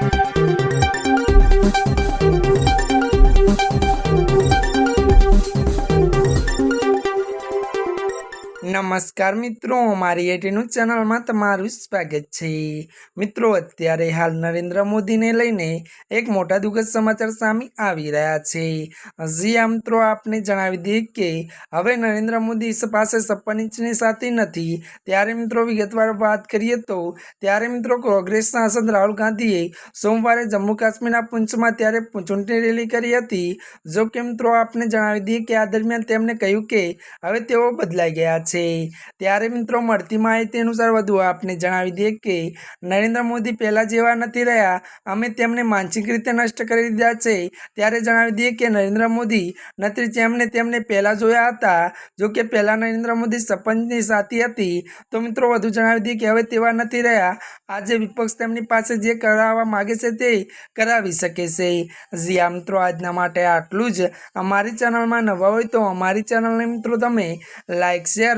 Thank you. નમસ્કાર મિત્રો, મારી એટીનું ચેનલમાં તમારું સ્વાગત છે. મિત્રો, અત્યારે હાલ નરેન્દ્ર મોદીને લઈને એક મોટા દુઃખદ સમાચાર સામે આવી રહ્યા છે. હજી મિત્રો, આપને જણાવી દઈએ કે હવે નરેન્દ્ર મોદી પાસે છપ્પન ઇંચની સાથી નથી. ત્યારે મિત્રો, વિગતવાર વાત કરીએ તો ત્યારે મિત્રો, કોંગ્રેસ સાંસદ રાહુલ ગાંધીએ સોમવારે જમ્મુ કાશ્મીરના પુંચમાં ત્યારે ચૂંટણી રેલી કરી હતી. જો કે મિત્રો, આપને જણાવી દઈએ કે આ દરમિયાન તેમણે કહ્યું કે હવે તેઓ બદલાઈ ગયા છે. ત્યારે મિત્રો, મળતી માહિતી અનુસાર વધુ આપને જણાવી દઈએ કે, નરેન્દ્ર મોદી પહેલાં જેવા નથી રહ્યા. અમે તેમને માનસિક રીતે નષ્ટ કરી દીધા છે. ત્યારે જણાવી દઈએ કે, નરેન્દ્ર મોદી નથી જેમને તેમને પહેલાં જોયા હતા. જો કે પહેલાં નરેન્દ્ર મોદી સપંચની સાથી હતી. તો મિત્રો, વધુ જણાવી દઈએ કે, હવે તેવા નથી રહ્યા. આજે વિપક્ષ તેમની પાસે જે કરાવવા માગે છે તે કરાવી શકે છે. જ્યાં મિત્રો, આજના માટે આટલું જ. અમારી ચેનલમાં નવા હોય તો અમારી ચેનલને મિત્રો, તમે લાઇક શેર